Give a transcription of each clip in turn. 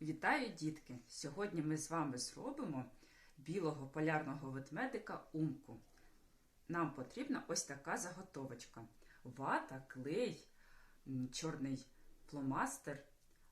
Вітаю, дітки! Сьогодні ми з вами зробимо білого полярного ведмедика умку. Нам потрібна ось така заготовочка: вата, клей, чорний фломастер,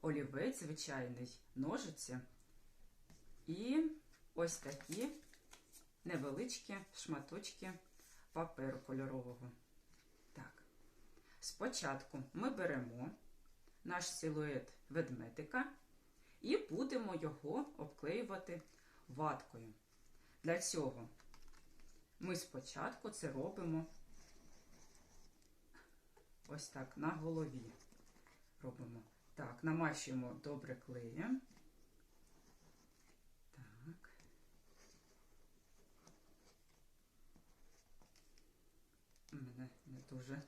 олівець звичайний, ножиці і ось такі невеличкі шматочки паперу кольорового. Так, спочатку ми беремо наш силует ведмедика і будемо його обклеювати ваткою. Для цього ми спочатку це робимо ось так на голові. Робимо так, намащуємо добре клеєм. Так. У мене не дуже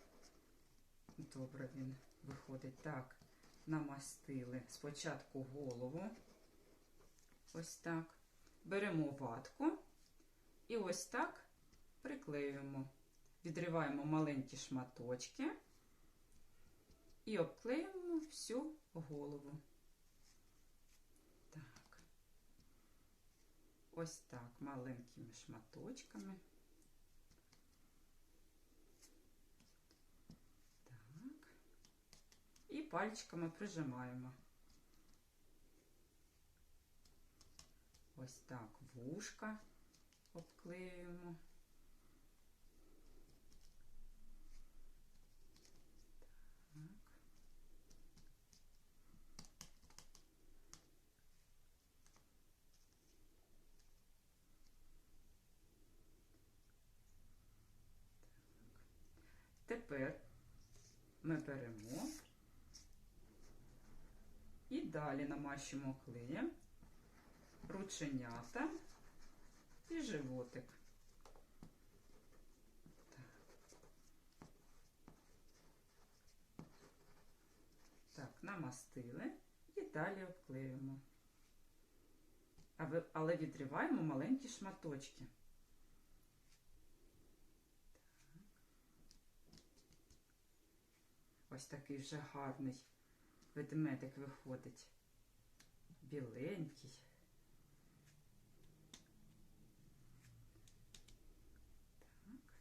добре він виходить. Так, намастили спочатку голову. Ось так. Беремо ватку і ось так приклеюємо. Відриваємо маленькі шматочки і обклеюємо всю голову. Так. Ось так, маленькими шматочками. Так. І пальчиками прижимаємо. Ось так вушка обклеюємо. Тепер ми беремо далі намащуємо клеєм рученята і животик. Так, намастили і далі обклеюємо. Але відриваємо маленькі шматочки. Ось такий вже гарний ведмедик виходить. Біленький. Так.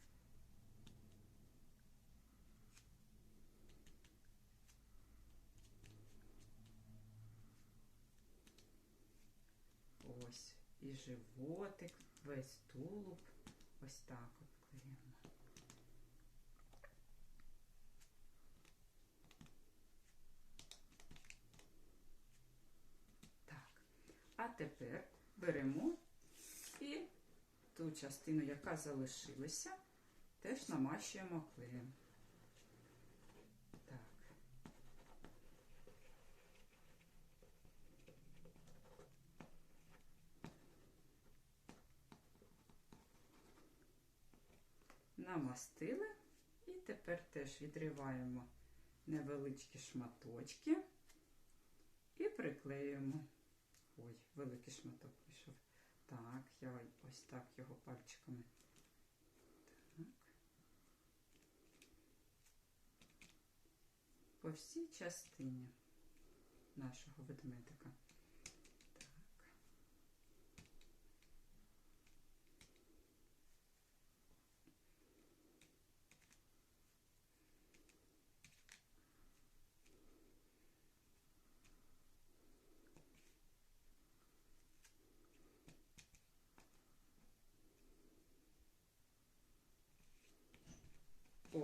Ось і животик, весь тулуб. Ось так обклеїмо. А тепер беремо і ту частину, яка залишилася, теж намащуємо клеєм. Так. Намастили і тепер теж відриваємо невеличкі шматочки і приклеюємо. Ой, великий шматок пішов. Так, я ось так його пальчиками. Так. По всій частині нашого ведмедика. Так.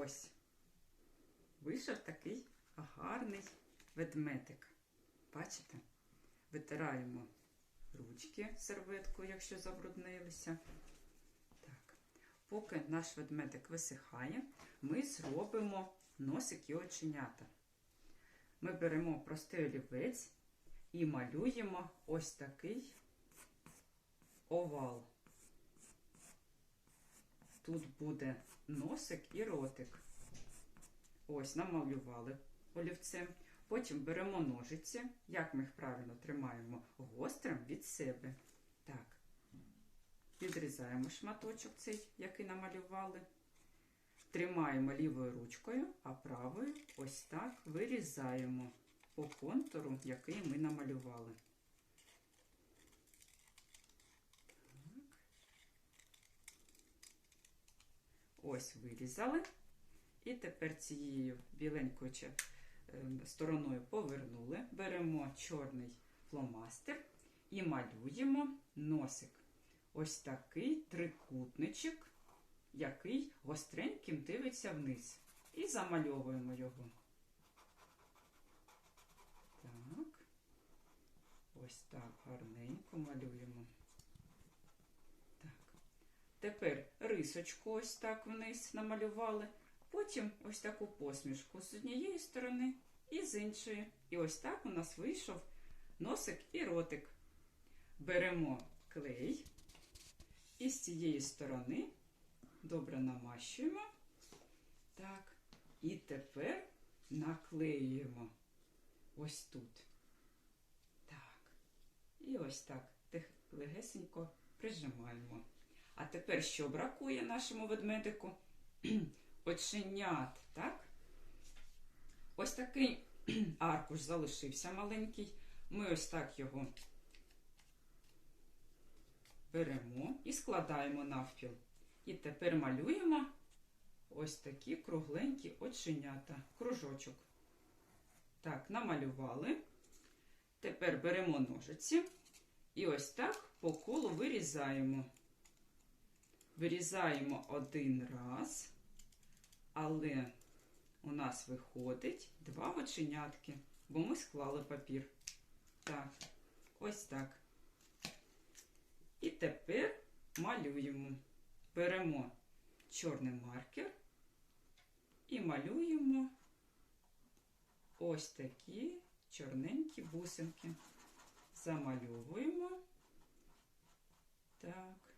Ось. Вийшов такий гарний ведмедик. Бачите? Витираємо ручки серветкою, якщо забруднилися. Так. Поки наш ведмедик висихає, ми зробимо носик і оченята. Ми беремо простий олівець і малюємо ось такий овал. Тут буде носик і ротик. Ось, намалювали олівцем. Потім беремо ножиці, як ми їх правильно тримаємо, гострим від себе. Так, відрізаємо шматочок цей, який намалювали. Тримаємо лівою ручкою, а правою ось так вирізаємо по контуру, який ми намалювали. Ось вирізали. І тепер цією біленькою е, стороною повернули. Беремо чорний фломастер і малюємо носик. Ось такий трикутничок, який гостреньким дивиться вниз. І замальовуємо його. Так. Ось так гарненько малюємо. Тепер рисочку ось так вниз намалювали. Потім ось таку посмішку з однієї сторони і з іншої. І ось так у нас вийшов носик і ротик. Беремо клей і з цієї сторони добре намащуємо. Так. І тепер наклеюємо ось тут. Так. І ось так легесенько прижимаємо. А тепер що бракує нашому ведмедику? Оченят, так? Ось такий аркуш залишився маленький. Ми ось так його беремо і складаємо навпіл. І тепер малюємо ось такі кругленькі оченята, кружочок. Так, намалювали. Тепер беремо ножиці і ось так по колу вирізаємо. Вирізаємо один раз, але у нас виходить два оченятки, бо ми склали папір. Так, ось так. І тепер малюємо. Беремо чорний маркер і малюємо ось такі чорненькі бусинки. Замальовуємо. Так.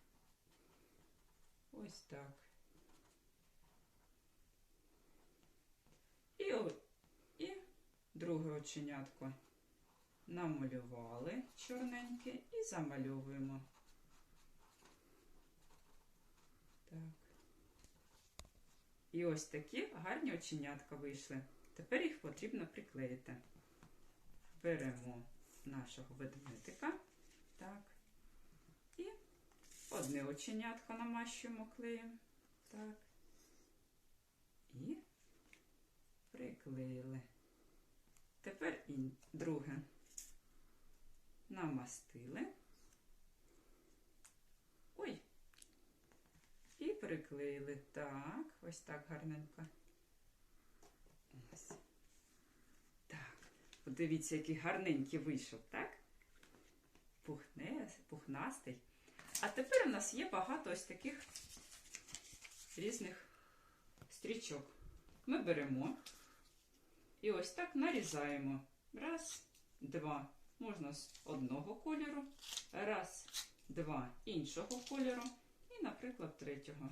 Ось так. І, і друге оченятко намалювали чорненьке і замальовуємо. Так. І ось такі гарні оченятка вийшли. Тепер їх потрібно приклеїти. Беремо нашого ведмедика. Так. Одне оченятко намащуємо клеєм. Так. І приклеїли. Тепер і друге. Намастили. Ой. І приклеїли. Так, ось так гарненько. Ось. Так. Подивіться, який гарненький вийшов, так? Пухне, пухнастий. А тепер у нас є багато ось таких різних стрічок. Ми беремо і ось так нарізаємо. Раз, два. Можна з одного кольору, раз, два іншого кольору і, наприклад, третього.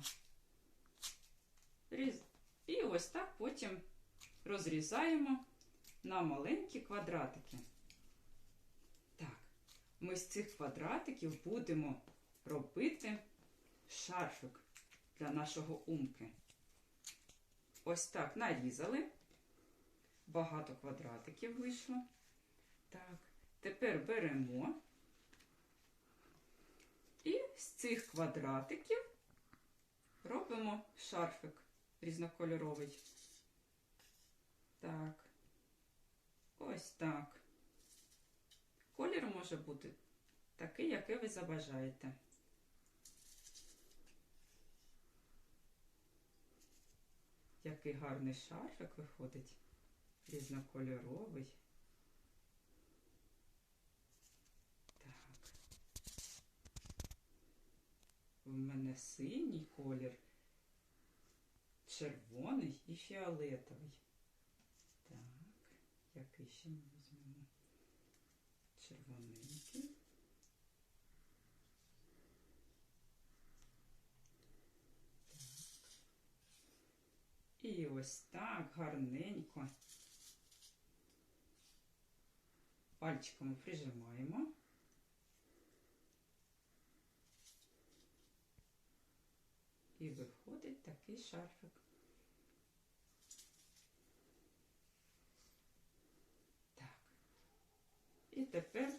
Різ... І ось так потім розрізаємо на маленькі квадратики. Так, ми з цих квадратиків будемо робити шарфик для нашого умки. Ось так нарізали. Багато квадратиків вийшло. Так, тепер беремо і з цих квадратиків робимо шарфик різнокольоровий. Так, ось так. Колір може бути такий, який ви забажаєте. Який гарний шарфик виходить, різнокольоровий. Так. В мене синій колір, червоний і фіолетовий. Так, який ще ми візьмемо? Червоненький. І ось так гарненько. Пальчиками прижимаємо. І виходить такий шарфик. Так. І тепер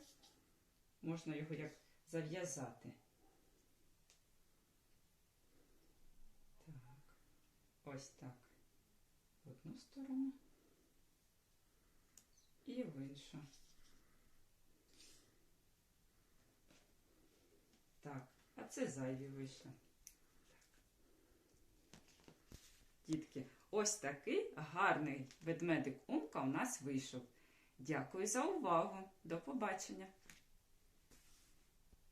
можна його як зав'язати. Так. Ось так. В одну сторону і в іншу. Так, а це зайві вийшли. Дітки, ось такий гарний ведмедик Умка у нас вийшов. Дякую за увагу. До побачення!